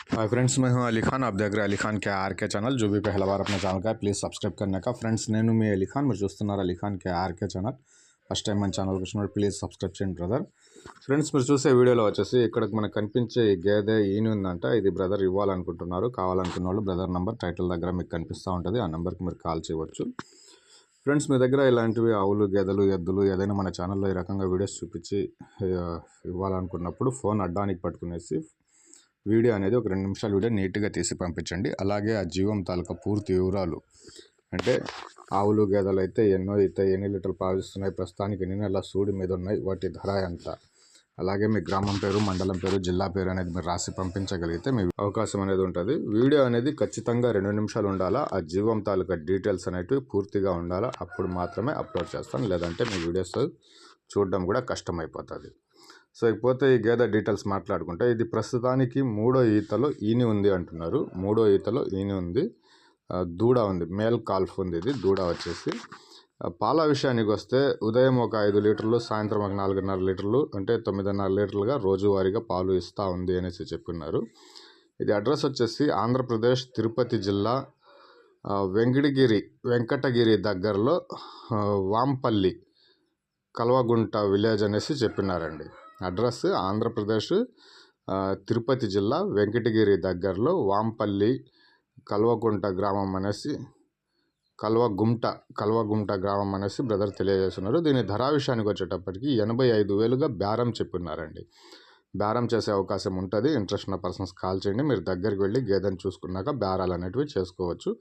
Hi friends मैं हूं अली खान आप देख रहे हैं अली खान के आर के ఛానల్ जो भी पहला बार अपने ఛానల్ का ప్లీజ్ సబ్స్క్రైబ్ करने का ఫ్రెండ్స్ నేను మీ అలీ ఖాన్ మీరు చూస్తున్నారు Ali Khan K RK channel first time మన ఛానల్ వచ్చినప్పుడు ప్లీజ్ సబ్స్క్రైబ్ చేయండి బ్రదర్ ఫ్రెండ్స్ మీరు చూసే వీడియోలో వచ్చేసి ఇక్కడ మనకు కనిపించే ఈ గేదె ఈని ఉందంట ఇది బ్రదర్ ఇవ్వాలనుకుంటున్నారు కావాలనుకున్న వాళ్ళు బ్రదర్ నెంబర్ టైటిల్ దగ్గర మీకు కనిపిస్తూ ఉంటుంది ఆ నెంబర్కి మీరు కాల్ చేయవచ్చు ఫ్రెండ్స్ మీ దగ్గర ఇలాంటివి ఆవులు గేదెలు ఎద్దులు ఏదైనా మన ఛానల్లో ఈ రకంగా వీడియోస్ చూపించి ఆ, ఇవ్వాలనుకున్నప్పుడు ఫోన్ అడ్డానికి పట్టుకునేసి వీడియో అనేది ఒక రెండు నిమిషాల వీడియో నీట్గా తీసి పంపించండి. అలాగే ఆ జీవం తాలూకా పూర్తి వివరాలు. అంటే ఆవులు గేదెలు అయితే ఎన్నో అయితే ఎన్ని లీటర్లు పాలిస్తున్నాయి ప్రస్తుతానికి ఎన్ని నెలల సూడి మీద ఉన్నాయి వాటి ధర ఎంత? అలాగే మీ గ్రామం పేరు మండలం పేరు జిల్లా పేరు అనేది మీరు రాసి పంపించగలిగితే మీ అవకాశం అనేది ఉంటుంది. వీడియో అనేది ఖచ్చితంగా రెండు నిమిషాలు ఉండాలా? ఆ జీవం తాలూకా డీటెయిల్స్ అనేటివి పూర్తిగా ఉండాలా? అప్పుడు మాత్రమే అప్లోడ్ చేస్తాను. లేదంటే మీ వీడియోస్ చూడడం కూడా కష్టమైపోతుంది. సో ఇకపోతే ఈ గేదె డీటెయిల్స్ మాట్లాడుకుంటే ఇది ప్రస్తుతానికి మూడో ఈతలో ఈని ఉంది అంటున్నారు. మూడో ఈతలో ఈని ఉంది. దూడ ఉంది. మేల్ కాల్ఫ్ ఉంది ఇది. దూడ వచ్చేసి. పాల విషయానికి వస్తే ఉదయం ఒక ఐదు లీటర్లు సాయంత్రం ఒక నాలుగున్నర లీటర్లు అంటే తొమ్మిదిన్నర లీటర్లుగా రోజువారీగా పాలు ఇస్తూ ఉంది అనేసి చెప్పున్నారు ఇది అడ్రస్ వచ్చేసి ఆంధ్రప్రదేశ్ తిరుపతి జిల్లా వెంకటగిరి వెంకటగిరి దగ్గరలో వాంపల్లి కల్వగుంట విలేజ్ అనేసి చెప్పినారండి. అడ్రస్ ఆంధ్రప్రదేశ్ తిరుపతి జిల్లా వెంకటగిరి దగ్గరలో వాంపల్లి కల్వగుంట గ్రామం అనేసి కల్వగుంట కల్వగుంట గ్రామం అనేసి బ్రదర్ తెలియజేస్తున్నారు. దీని ధర విషయానికి వచ్చేటప్పటికి ఎనభై ఐదు వేలుగా బేరం చెప్పినారండి బేరం చేసే అవకాశం ఉంటుంది. ఇంట్రెస్ట్ ఉన్న పర్సన్స్ కాల్ చేయండి. మీరు దగ్గరికి వెళ్ళి గేదెని చూసుకున్నాక బేరాలు అనేటివి చేసుకోవచ్చు.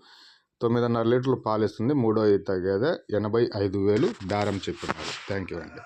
తొమ్మిదిన్నర లీటర్లు పాలు ఇస్తుంది. మూడో ఈత గేదె ఎనభై ఐదు వేలు బేరం చెప్పినారు. థ్యాంక్ యూ అండి.